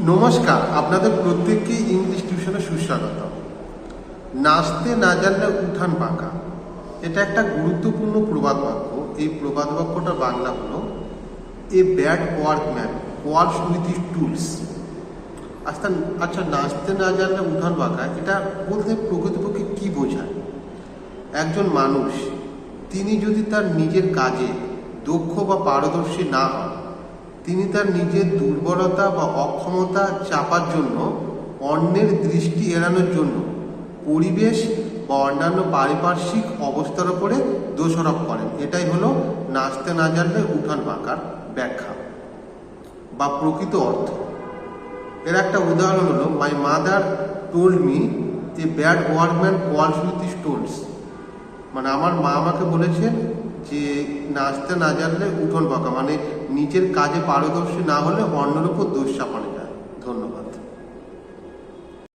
নমস্কার, আপনাদের প্রত্যেককে ইংলিশ টিউশনে সুস্বাগত নাচতে না জানলে উঠান বাঁকা এটা একটা গুরুত্বপূর্ণ প্রবাদ বাক্য। এই প্রবাদ বাক্যটা বাংলা হলো, a bad workman works with his tools. আচ্ছা আচ্ছা নাচতে না জানলে উঠান বাঁকা এটা বলতে প্রকৃতপক্ষে কি বোঝায়? একজন মানুষ, তিনি যদি তার নিজের কাজে দক্ষ বা পারদর্শী না হন তিনি তার নিজের দুর্বলতা বা অক্ষমতা চাপার জন্য, অন্যের দৃষ্টি এড়ানোর জন্য, পরিবেশ বা অন্যান্য পারিপার্শ্বিক অবস্থার উপরে দোষারোপ করেন। এটাই হলো নাচতে না জানলে উঠান বাঁকার ব্যাখ্যা বা প্রকৃত অর্থ। এর একটা উদাহরণ হলো my mother told me a bad workman quarrels with stones মানে আমার মা আমাকে বলেছেন যে নাচতে না জানলে উঠোন পাকা মানে নিজের কাজে পারদর্শী না হলে অন্যের উপর দোষ চাপানো যায়। ধন্যবাদ।